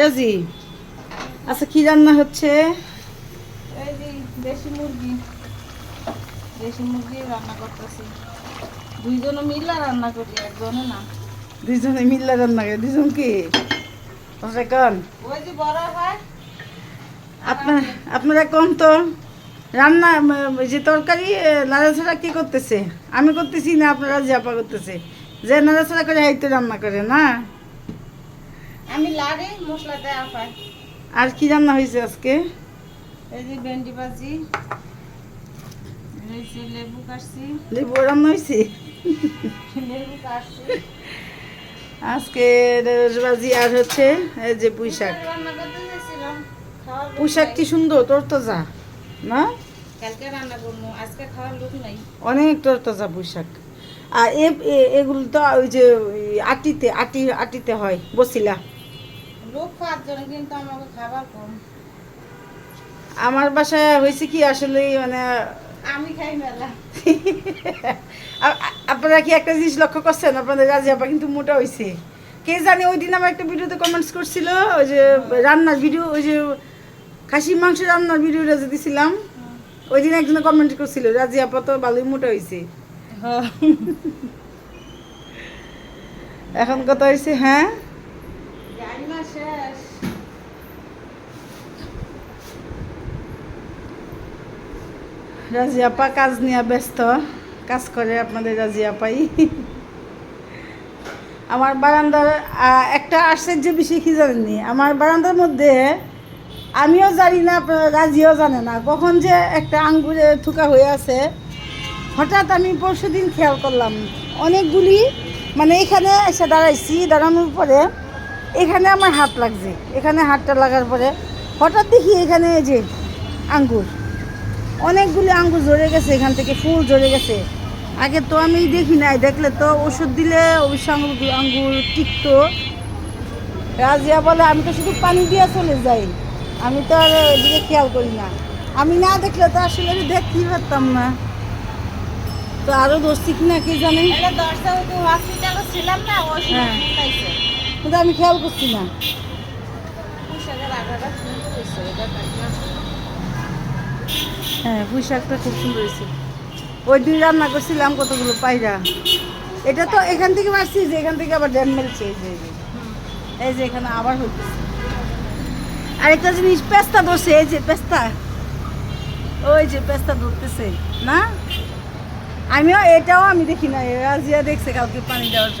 রাজি? আচ্ছা কি রান্না হচ্ছে? এই যে দেশি মুরগি। দেশি মুরগি রান্না করতেছি। দুইজনে রান্না করি একজনে না। দুইজনে মিল্লা রান্না করে দুজন কি? তোমরা কন? ওই যে বড় হয় আপনার আপনারা কম তো? রান্না যে তরকারি নাড়াছাড়া কি করতেছে? আমি করতেছি না আপনারা জাপা করতেছে। যে নাড়াছাড়া করে হাইতে রান্না করে না? আমি লাড়ি মশলা দেওয়া পাই আর কি রান্না হয়েছে আজকে? এই যে ভেন্ডি ভাজি লেবু কাটছি। লেবু রান্না হয়েছে? লেবু কাটছি। আজকে রসবাজি আর হচ্ছে এই যে পুঁই শাক। পুঁই শাক কি। সুন্দর তরতাজা না? কালকে রান্না করব আজকে খাওয়ার লোক নাই। অনেক তরতাজা পুঁই শাক। আর এগুলো তো ওই যে আটিতে আটি আটিতে হয় বসিলা লোক খাওয়ার জন্য কিন্তু আমাকে খাবার কম। আমার বাসায় হয়েছে কি আসলে মানে আমি খাই মেলা। আপনারা কি একটা জিনিস লক্ষ্য করছেন? আপনাদের রাজি আপা কিন্তু মোটা হয়েছে কে জানে ওই দিন আমার একটা ভিডিওতে কমেন্টস করছিল ওই যে রান্নার ভিডিও ওই যে খাসি মাংস রান্নার ভিডিওটা যে দিছিলাম। ওই দিন একজনে কমেন্ট করছিল রাজি আপা তো ভালোই মোটা হয়েছে এখন কথা হয়েছে হ্যাঁ রান্না শেষ রাজি আপা কাজ নিয়ে ব্যস্ত। কাজ করে আপনাদের রাজি আপাই। আমার বারান্দার একটা আশ্চর্য বিষয় কি জানেননি? আমার বারান্দার মধ্যে আমিও জানি না রাজিও জানে না। কখন যে একটা আঙ্গুরে থুকা হয়ে আছে। হঠাৎ আমি পরশু দিন খেয়াল করলাম, অনেকগুলি মানে এখানে এসে দাঁড়াইছি, দাঁড়ানোর পরে এখানে আমার হাত লাগছে। এখানে হাতটা লাগার পরে হঠাৎ দেখি এখানে যে আঙ্গুর। অনেকগুলি আঙ্গুর ঝরে গেছে এখান থেকে ফুল ঝরে গেছে। আগে তো আমি দেখি নাই দেখলে তো ওষুধ দিলে অবশ্য আঙ্গুর আঙ্গুর টিকতো। রাজিয়া বলে আমি তো শুধু পানি দিয়ে চলে যাই। আমি তো আর এদিকে খেয়াল করি না। আমি না দেখলে তো আসলে আমি দেখতেই পারতাম না। তো আরও দোষী কিনা কে জানে? হ্যাঁ। কিন্তু আমি খেয়াল করছি না? হ্যাঁ পুঁই শাকটা সুন্দর হয়েছে। ওই দিন রান্না করছিলাম কতগুলো পায়রা। এটা তো এখান থেকে মারছি যে এখান থেকে আবার ড্যাম মেলছে, এই যে। এখানে আবার হইতেছে। আরেকটা জিনিস, পেস্তা ধরছে, এই যে পেস্তা। ওই যে পেস্তা ধরতেছে, না? আমিও এটাও আমি দেখি না রাজিয়া দেখছে কালকে পানি দেওয়ার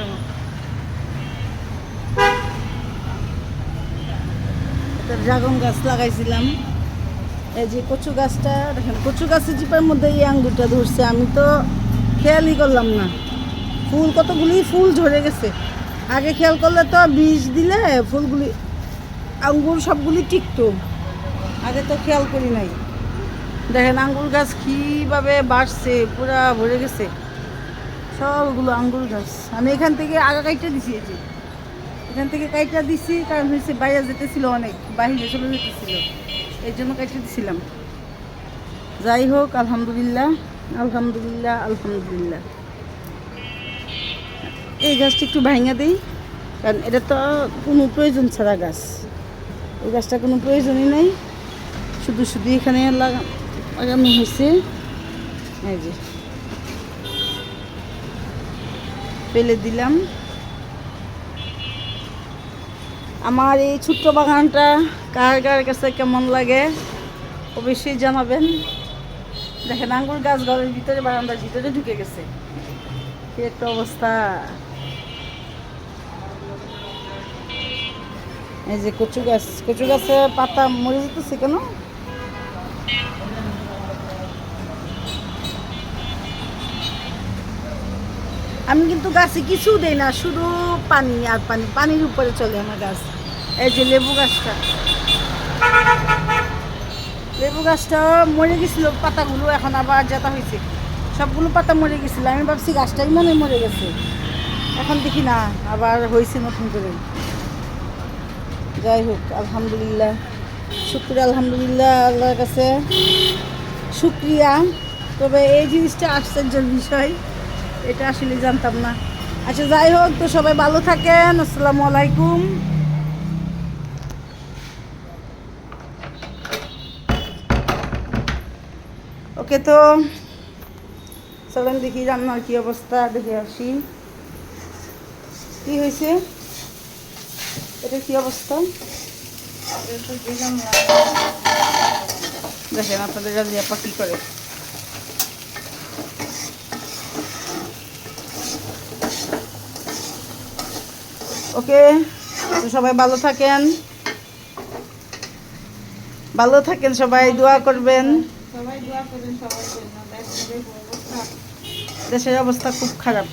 একটা ড্রাগন গাছ লাগাইছিলাম। এই যে কচু গাছটা, দেখেন, কচু গাছের চিপার মধ্যে এই আঙ্গুরটা ধরছে, আমি তো খেয়ালই করলাম না। ফুল কতগুলি? ফুল ঝরে গেছে। আগে খেয়াল করলে তো বীজ দিলে ফুলগুলি, আঙ্গুর সবগুলি টিকতো। আগে তো খেয়াল করি নাই। দেখেন, আঙ্গুর গাছ কীভাবে বাড়ছে, পুরা ভরে গেছে। সবগুলো আঙ্গুর গাছ। আমি এখান থেকে আগা কাইটা দিছি, এই যে। এখান থেকে কাইটা দিছি, কারণ হয়েছে বাইরে যেতেছিল অনেক, বাইরে চলে যেতেছিল। এই জন্য কাইটা দিছিলাম। যাই হোক, আলহামদুলিল্লাহ আলহামদুলিল্লাহ আলহামদুলিল্লাহ। এই গাছটি একটু ভাঙা দিই, কারণ এটা তো কোনো প্রয়োজন ছাড়া গাছ। এই গাছটা কোনো প্রয়োজনই নাই। শুধু শুধু এখানে লাগা লাগানো হয়েছে। এই যে। ফেলে দিলাম। আমার এই ছোট্ট বাগানটা কার কার কাছে কেমন লাগে অবশ্যই জানাবেন। দেখেন আঙ্গুর গাছ ঘরের ভিতরে, বারান্দার ভিতরে ঢুকে গেছে। কি একটা অবস্থা। এই যে কচু গাছ, কচু গাছে পাতা মরে যেতেছে কেন? আমি কিন্তু গাছে কিছু দেই না, শুধু পানি আর পানি। পানির উপরে চলে আমার গাছ। এই যে লেবু গাছটা। লেবু গাছটা মরে গেছিল, পাতাগুলো এখন আবার জেতা হয়েছে। সবগুলো পাতা মরে গেছিল, আমি ভাবছি গাছটাই মনে মরে গেছে। এখন দেখি না, আবার হয়েছে নতুন করে। যাই হোক, আলহামদুলিল্লাহ। শুক্রিয়া আলহামদুলিল্লাহ, আল্লাহর কাছে। শুক্রিয়া। তবে এই জিনিসটা আশ্চর্যের বিষয়। এটা আসলে জানতাম না। আচ্ছা যাই হোক, তো সবাই ভালো থাকেন। আসসালামু আলাইকুম। ওকে, তো চলেন দেখি রান্নার কি অবস্থা, দেখে আসি। কি হয়েছে? এটা কি অবস্থা? দেখেন, আপনাদের রাজিয়াপা কী করে? ওকে? তো সবাই ভালো থাকেন। ভালো থাকেন সবাই দোয়া করবেন। দেশের অবস্থা খুব খারাপ।